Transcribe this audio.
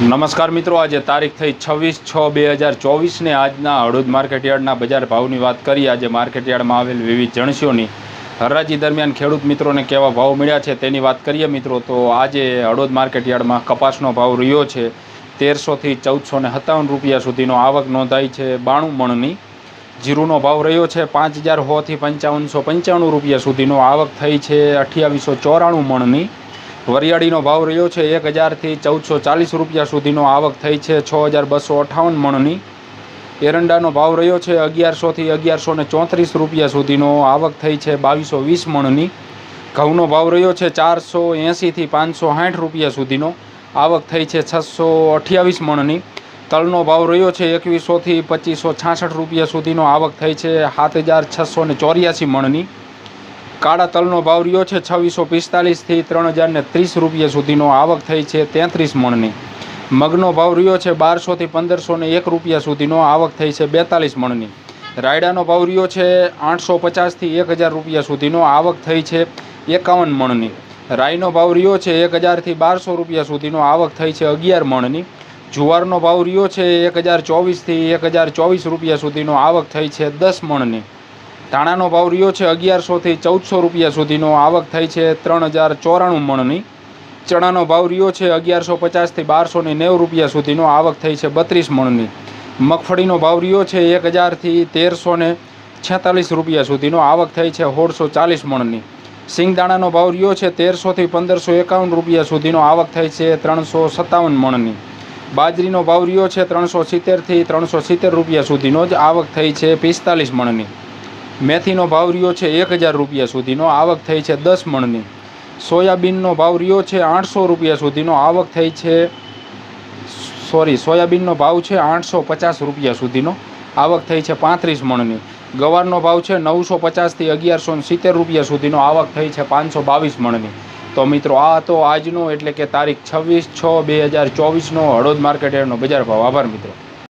નમસ્કાર મિત્રો, આજે તારીખ થઈ છવ્વીસ છ બે હજાર ચોવીસને આજના હળદ માર્કેટયાર્ડના બજાર ભાવની વાત કરીએ. આજે માર્કેટયાર્ડમાં આવેલ વિવિધ જણસીઓની હરાજી દરમિયાન ખેડૂત મિત્રોને કેવા ભાવ મળ્યા છે તેની વાત કરીએ મિત્રો. તો આજે હળદ માર્કેટયાર્ડમાં કપાસનો ભાવ રહ્યો છે તેરસોથી ચૌદસો ને સત્તાવન રૂપિયા સુધીનો આવક નોંધાઈ છે. બાણું મણની જીરુનો ભાવ રહ્યો છે પાંચ હજાર સોથી પંચાવનસો પંચાણું રૂપિયા સુધીનો આવક થઈ છે. અઠ્યાવીસો ચોરાણું મણની વરિયાળીનો ભાવ રહ્યો છે એક હજારથી ચૌદસો ચાલીસ રૂપિયા સુધીનો આવક થઈ છે છ હજાર બસો અઠ્ઠાવન મણની. એરંડાનો ભાવ રહ્યો છે અગિયારસોથી અગિયારસો ને ચોત્રીસ રૂપિયા સુધીનો આવક થઈ છે બાવીસો વીસ મણની. ઘઉંનો ભાવ રહ્યો છે ચારસો એંસીથી પાંચસો સાઠ રૂપિયા સુધીનો આવક થઈ છે છસો અઠ્યાવીસ મણની. તલનો ભાવ રહ્યો છે એકવીસોથી પચીસો છાસઠ રૂપિયા સુધીનો આવક થઈ છે સાત હજાર છસો ચોર્યાસી મણની. કાળા તલનો ભાવ રહ્યો છે છવ્વીસો પિસ્તાલીસથી ત્રણ હજારને ત્રીસ રૂપિયા સુધીનો આવક થઈ છે તેત્રીસ મણની. મગનો ભાવ રહ્યો છે બારસોથી પંદરસો ને એક રૂપિયા સુધીનો આવક થઈ છે બેતાલીસ મણની. રાયડાનો ભાવ રહ્યો છે આઠસો પચાસથી એક હજાર રૂપિયા સુધીનો આવક થઈ છે એકાવન મણની. રાઈનો ભાવ રહ્યો છે એક હજારથી બારસો રૂપિયા સુધીનો આવક થઈ છે અગિયાર મણની. જુવારનો ભાવ રહ્યો છે એક હજાર ચોવીસથી એક હજાર ચોવીસ રૂપિયા સુધીનો આવક થઈ છે દસ મણની. ધાણાનો ભાવ રહ્યો છે અગિયારસોથી ચૌદસો રૂપિયા સુધીનો. આવક થઈ છે ત્રણ હજાર ચોરાણું મણની. ચણાનો ભાવ રહ્યો છે અગિયારસો પચાસથી બારસો ને નેવું રૂપિયા સુધીનો. આવક થઈ છે બત્રીસ મણની. મગફળીનો ભાવ રહ્યો છે એક હજારથી તેરસો ને છેતાલીસ રૂપિયા સુધીનો. આવક થઈ છે સોળસો ચાલીસ મણની. સિંગદાણાનો ભાવ રહ્યો છે તેરસોથી પંદરસો એકાવન રૂપિયા સુધીનો. આવક થઈ છે ત્રણસો સત્તાવન મણની. બાજરીનો ભાવ રહ્યો છે ત્રણસો સિત્તેરથી ત્રણસો સિત્તેર રૂપિયા સુધીનો જ. આવક થઈ છે પિસ્તાલીસ મણની. મેથીનો ભાવ રહ્યો છે એક હજાર રૂપિયા સુધીનો, આવક થઈ છે દસ મણની. સોયાબીનનો ભાવ રહ્યો છે આઠસો રૂપિયા સુધીનો, આવક થઈ છે, સોરી, સોયાબીનનો ભાવ છે આઠસો પચાસ રૂપિયા સુધીનો, આવક થઈ છે પાંત્રીસ મણની. ગવારનો ભાવ છે નવસો પચાસથી અગિયારસો સિત્તેર રૂપિયા સુધીનો, આવક થઈ છે પાંચસો બાવીસ મણની. તો મિત્રો, આ હતો આજનો એટલે કે તારીખ છવ્વીસ છ બે હજાર ચોવીસનો હળોદ માર્કેટ યાર્ડનો બજાર ભાવ. આભાર મિત્રો.